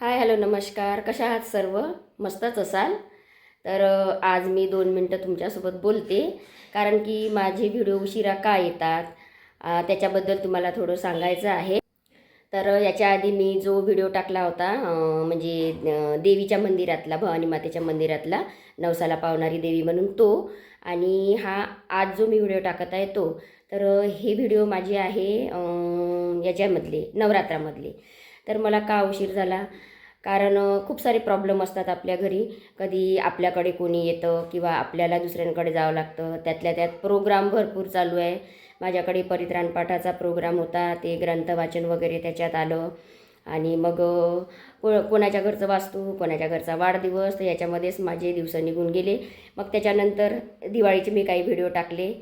Hi hello नमस्कार. कशा आहात सर्व? मस्तच असाल? तर आज मी दोन मिनटं तुमच्यासोबत बोलते. कारण की माझे व्हिडिओ उशिरा का येतात? त्याच्याबद्दल तुम्हाला थोडं सांगायचं आहे. तर याच्या आधी मी जो व्हिडिओ टाकला होता म्हणजे देवीच्या मंदिरातला भवानी मातेच्या मंदिरातला नवसाला पावणारी देवी म्हणून तो आणि हा आज जो मी व्हिडिओ टाकत आहे तो तर हे व्हिडिओ माझे आहे याच्यामधले नवरात्रामधले. तर मला का उशीर झाला? कारण खूप सारे प्रॉब्लेम असतात आपल्या घरी. कधी आपल्याकडे कोणी येतं किंवा आपल्याला दुसऱ्यांकडे जावं लागतं. त्यातल्या त्यात प्रोग्राम भरपूर चालू आहे. माझ्याकडे परित्राणपाठाचा प्रोग्राम होता. ते ग्रंथ वाचन वगैरे त्याच्यात आलं. आणि मग को कोणाच्या घरचं वास्तू कोणाच्या घरचा वाढदिवस तर याच्यामध्येच माझे दिवस निघून गेले. मग त्याच्यानंतर दिवाळीचे मी काही व्हिडिओ टाकले.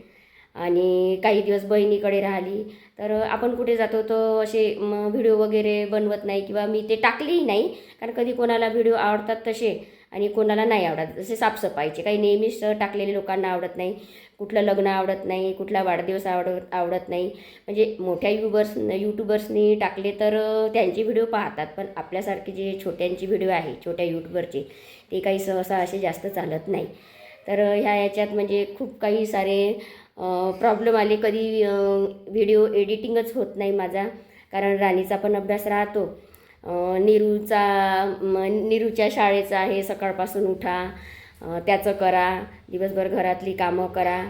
आणि काही दिवस बहिणीकडे राहिली. तर आपण कुठे जातो तर असे व्हिडिओ वगैरे बनवत नाही किंवा मी ते टाकलेही नाही. कारण कधी कोणाला व्हिडिओ आवडतात तसे आणि कोणाला नाही आवडत. जसे साफसफाईचे काही नेहमीच टाकलेले लोकांना आवडत नाही. कुठलं लग्न आवडत नाही कुठला वाढदिवस आवडत आवडत नाही. म्हणजे मोठ्या युबर्स यूट्यूबर्सनी टाकले तर त्यांचे व्हिडिओ पाहतात. पण आपल्यासारखे जे छोट्यांचे व्हिडिओ आहे छोट्या यूट्यूबरचे ते काही सहसा असे जास्त चालत नाही. तर ह्या याच्यात म्हणजे खूप काही सारे प्रॉब्लेम आले. कधी व्हिडिओ एडिटिंगच होत नाही माझा कारण राणीचा पण अभ्यास राहतो. नीरूचा नीरूच्या शाळेचा आहे सकाळपासून उठा त्याचं करा दिवसभर घरातली कामं करा.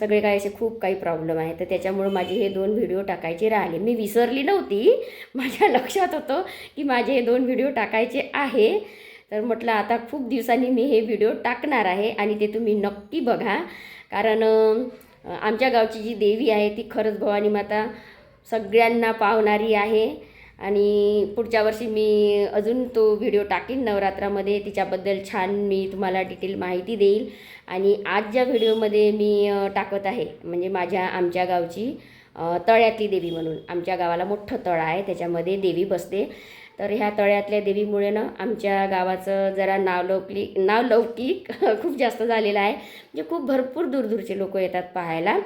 सगळे काय असे खूप काही प्रॉब्लेम आहे तर त्याच्यामुळं माझे हे दोन व्हिडिओ टाकायचे राहिले. मी विसरली नव्हती. माझ्या लक्षात होतं की माझे हे दोन व्हिडिओ टाकायचे आहे. तर म्हटलं आता खूप दिवसांनी मी हे व्हिडिओ टाकणार आहे आणि ते तुम्ही नक्की बघा. कारण आमच्या गावची जी देवी आहे ती खरंच भवानी माता सगळ्यांना पावणारी आहे. आणि पुढच्या वर्षी मी अजून तो व्हिडिओ टाकीन नवरात्रामध्ये. तिच्याबद्दल छान मी तुम्हाला डिटेल माहिती देईल. आणि आज ज्या व्हिडिओमध्ये मी टाकत आहे म्हणजे माझ्या आमच्या गावची तळ्यातली देवी म्हणून. आमच्या गावाला मोठं तळ आहे त्याच्यामध्ये देवी बसते. तर ह्या तळ्यातल्या देवीमुळे ना आमच्या गावाचं जरा नावलौकिक नावलौकिक खूप जास्त झालेलं आहे. म्हणजे खूप भरपूर दूरदूरचे लोक येतात पाहायला.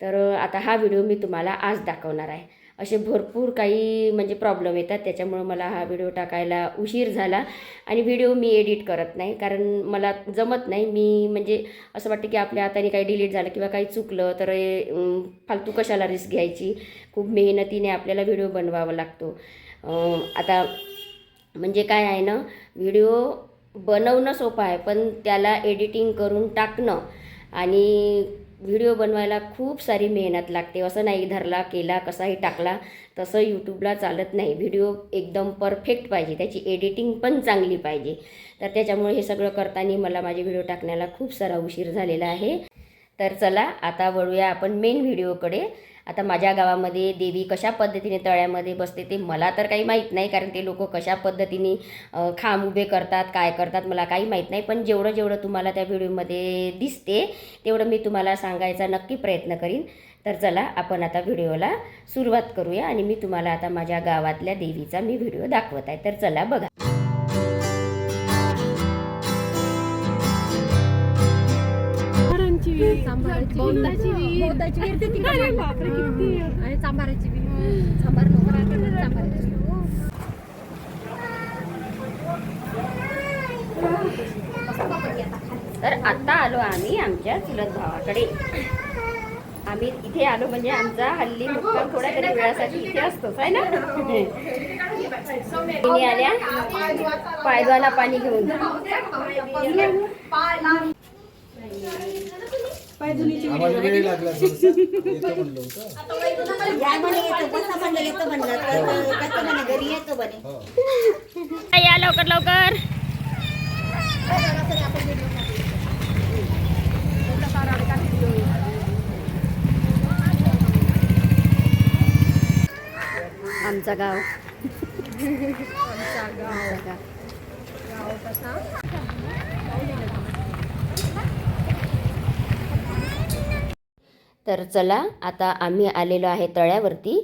तर आता हा व्हिडिओ मी तुम्हाला आज दाखवणार आहे. असे भरपूर काही म्हणजे प्रॉब्लेम येतात. त्याच्यामुळं मला हा व्हिडिओ टाकायला उशीर झाला आणि व्हिडिओ मी एडिट करत नाही. कारण मला जमत नाही. मी म्हणजे असं वाटतं की आपल्या हाताने काही डिलीट झालं किंवा काही चुकलं तर फालतू कशाला रिस्क घ्यायची? खूप मेहनतीने आपल्याला व्हिडिओ बनवावा लागतो. आता म्हणजे काय आहे ना व्हिडिओ बनवणं सोपं आहे पण त्याला एडिटिंग करून टाकणं आणि व्हिडिओ बनवायला खूप सारी मेहनत लागते. असं नाही धरला केला कसाही टाकला तसं यूट्यूबला चालत नाही. व्हिडिओ एकदम परफेक्ट पाहिजे त्याची एडिटिंग पण चांगली पाहिजे. तर त्याच्यामुळे हे सगळं करताना मला माझे व्हिडिओ टाकण्याला खूप सारा उशीर झालेला आहे. तर चला आता वळूया आपण मेन व्हिडिओकडे आता माझ्या गावामध्ये देवी कशा पद्धतीने तळ्यामध्ये बसते ते मला तर काही माहीत नाही कारण ते लोक कशा पद्धतीने खांब उभे करतात काय करतात मला काही माहीत नाही. पण जेवढं जेवढं तुम्हाला त्या व्हिडिओमध्ये दिसते तेवढं मी तुम्हाला सांगायचा नक्की प्रयत्न करीन. तर चला आपण आता व्हिडिओला सुरुवात करूया आणि मी तुम्हाला आता माझ्या गावातल्या देवीचा मी व्हिडिओ दाखवत आहे. तर चला बघा. विहीर, विहीर. ते तिकडे बापरे, किती. आणि विहीर नोकर तर आता आलो आम्ही आमच्या चुलत भावाकडे. आम्ही इथे आलो म्हणजे आमचा हल्ली मुक्काम थोड्या तरी वेळासाठी इथे असतोच आहे ना? तिने आल्या. पायद्वाला पाणी घेऊन. आम्हाला वेळ लागला थोडासा. येतो म्हणलं होतं. या म्हणे येतो बसा म्हणलं येतो म्हणलं. तर कसं म्हणे घरी येतो म्हणे. हो. या लवकर लवकर. आमचा गाव. आमचा गाव. तर चला आता आम्ही आलेलो आहे तळ्यावरती.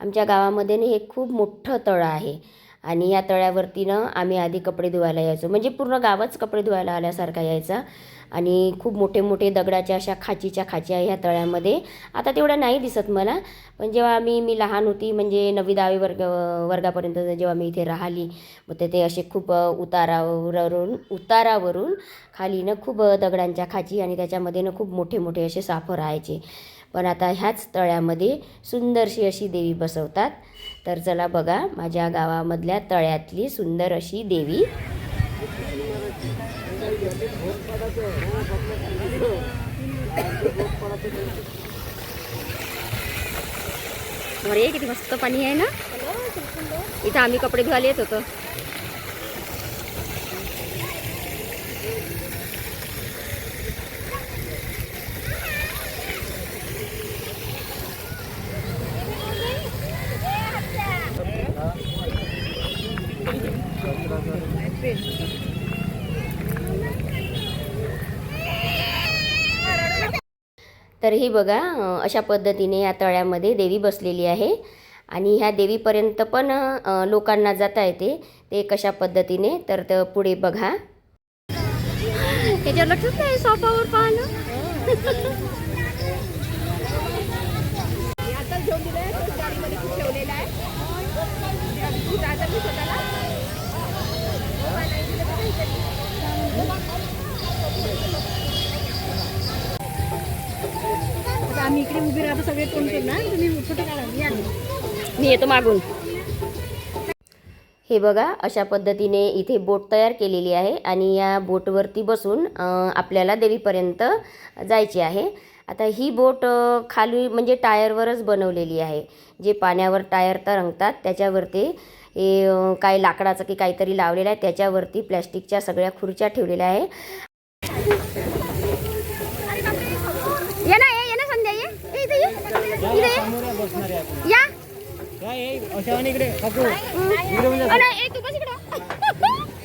आमच्या गावामध्ये ना हे खूप मोठं तळं आहे. आणि या तळ्यावरतीनं आम्ही आधी कपडे धुवायला यायचो. म्हणजे पूर्ण गावच कपडे धुवायला आल्यासारखा यायचा. आणि खूप मोठे मोठे दगडाच्या अशा खाचीच्या खाच्या ह्या तळ्यामध्ये. आता तेवढ्या नाही दिसत मला पण जेव्हा आम्ही मी लहान होती म्हणजे नवी दहावी वर्ग वर्गापर्यंत जेव्हा मी इथे राहिली मग ते असे खूप उतारावरून उतारावरून खाली ना खूप दगडांच्या खाची आणि त्याच्यामध्ये ना खूप मोठे मोठे असे साफ राहायचे. पण आता ह्याच तळ्यामध्ये सुंदरशी अशी देवी बसवतात. तर चला बघा माझ्या गावामधल्या तळ्यातली सुंदर अशी देवी. अरे किती मस्त पाणी आहे ना? इथं आम्ही कपडे धुवायला येत होतो. तर ही बघा अशा पद्धतीने या तळ्यामध्ये देवी बसलेली आहे. आणि ह्या देवीपर्यंत पण लोकांना जाता येते ते कशा पद्धतीने तर त पुढे बघा. त्याच्यावर लक्षच नाही सोफावर पाहणं? आता आम्ही इकडे उभी राहतो सगळे तोंड ना तुम्ही फोटो काढा मी येतो मागून. हे बघा अशा पद्धतीने इथे बोट तयार केलेली आहे आणि या बोटवरती बसून आपल्याला देवीपर्यंत जायचे आहे. आता ही बोट खाली म्हणजे टायरवरच बनवलेली आहे. जे पाण्यावर टायर तरंगतात त्याच्यावरती हे काही काय लाकडाचं की काहीतरी लावलेलं आहे त्याच्यावरती प्लॅस्टिकच्या सगळ्या खुर्च्या ठेवलेल्या आहे ये ना ये ये ना संध्या ये ये इथे ये इथे ये. या अरे ए तू बस इकडं.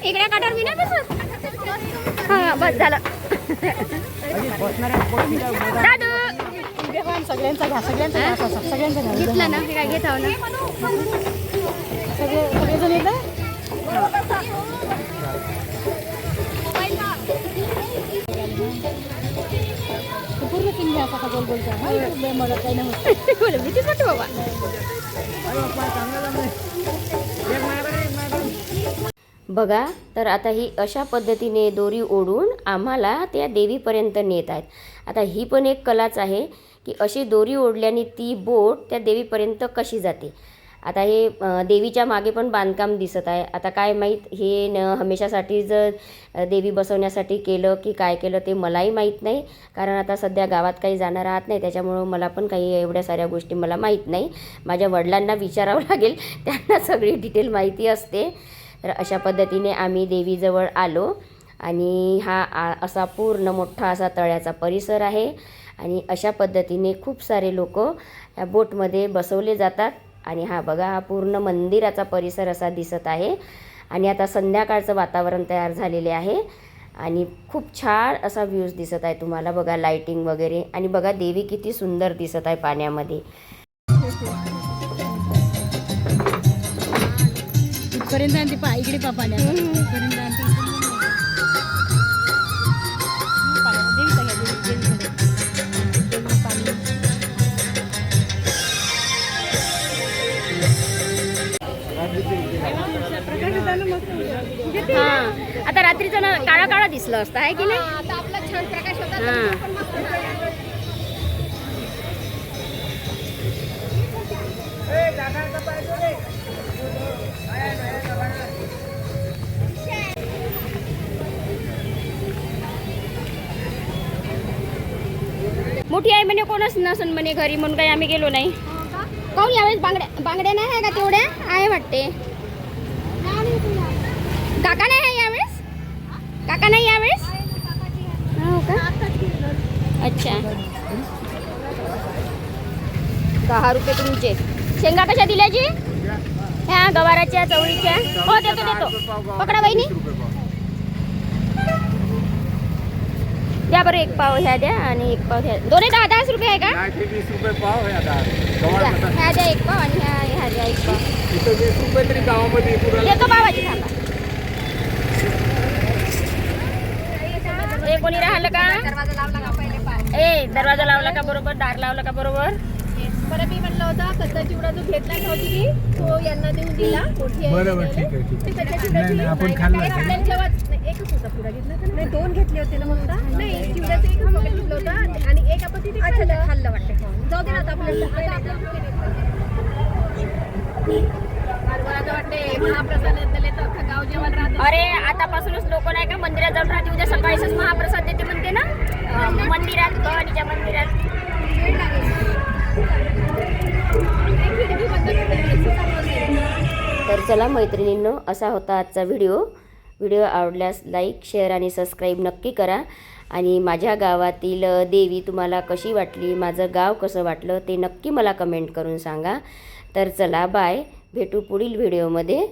इकडे काठावर मी नाही बसत. हा बस झालं. दादू. सगळ्यांचा घ्या सगळ्यांचा घ्या सगळ्यांचा घ्या. घेतलं ना मी काय घेत आहो ना. सगळे सगळेजण येतं ते पूर्ण तीन गोल गोलचा भीतीच बाबा. बघा तर आता ही अशा पद्धतीने दोरी ओढून आम्हाला त्या देवीपर्यंत नेत आहेत. आता ही पण एक कलाच आहे की अशी दोरी ओढल्याने ती बोट त्या देवीपर्यंत कशी जाते? आता हे देवीच्या मागे पण बांधकाम दिसत आहे. आता काय माहीत हे न हमेशासाठी जर देवी बसवण्यासाठी केलं की काय केलं ते मलाही माहीत नाही. कारण आता सध्या गावात काही जाणं राहत नाही त्याच्यामुळं मला पण काही एवढ्या साऱ्या गोष्टी मला माहीत नाही. माझ्या वडिलांना विचारावं लागेल त्यांना सगळी डिटेल माहिती असते. तर अशा पद्धतीने आम्ही देवीजवळ आलो आणि हा आ असा पूर्ण मोठा असा तळ्याचा परिसर आहे. आणि अशा पद्धतीने खूप सारे लोक या बोटमध्ये बसवले जातात. आणि हा बघा हा पूर्ण मंदिराचा परिसर असा दिसत आहे. आणि आता संध्याकाळचं वातावरण तयार झालेले आहे. आणि खूप छान असा व्ह्यूज दिसत आहे तुम्हाला बघा लाइटिंग वगैरे. आणि बघा देवी किती सुंदर दिसत आहे पाण्यामध्ये. इकडे पाण्यात. रात्रीचं ना काळा काळा दिसलं असतं आहे की नाही? आता आपला छान प्रकाश होता मोठी आई म्हणे कोणच नसन म्हणे घरी म्हणून काही आम्ही गेलो नाही. काऊन यावेळेस बांगड्या बांगड्या नाही आहे का तेवढ्या? आहे वाटते. काका नाही काका नाही यावेळेस? हो का? अच्छा. दहा रुपये तुमचे. शेंगा कशा दिल्याची ह्या गवाराच्या चवळीच्या. हो देतो देतो. पकडा बहिणी. द्या बरं एक पाव ह्या द्या आणि एक पाव ह्या. दोन्ही दहा दहाच रुपये आहे का? वीस रुपये पाव द्या. ह्या द्या एक पाव आणि ह्या ह्या बा इथं वीस रुपये तरी गावामध्ये पुराला येतो बाबाजी थांबा ए कोणी राहिलं का दरवाजा लावला का पहिले पाय? ए दरवाजा लावला का बरोबर? दार लावला का बरोबर? बरं मी म्हणलं होता कच्चा चिवडा जो घेतला नव्हती ती तो यांना देऊन दिला. मोठी आहे बरं, बरं, त्याला. ठीक आहे, ठीक आहे. आपण खाल्लं जेव्हा- एकच होता घेतला नाही दोन घेतले होते ना मग नाही चिवड्याचं एक घेतलं होतं. आणि एक आपण तिथे खाल्लं. खाल्लं वाटतं. जाऊ दे ना आता आपल्याला. महाप्रसाद तर अख्खं गाव जेवण राहतं. अरे आतापासूनच लोक नाही का मंदिरात जाऊन राहते. उद्या सकाळीच महाप्रसाद देते म्हणते ना? अं, मंदिरात भवानीच्या मंदिरात. वेळ लागेल एक खिडकी बंद करून तर चला मैत्रिणींनो असा होता आजचा व्हिडिओ. व्हिडिओ आवडल्यास लाईक शेअर आणि सबस्क्राईब नक्की करा. आणि माझ्या गावातील अ, देवी तुम्हाला कशी वाटली माझं गाव कसं वाटलं ते नक्की मला कमेंट करून सांगा. तर चला बाय. भेटू पुढील व्हिडिओमध्ये.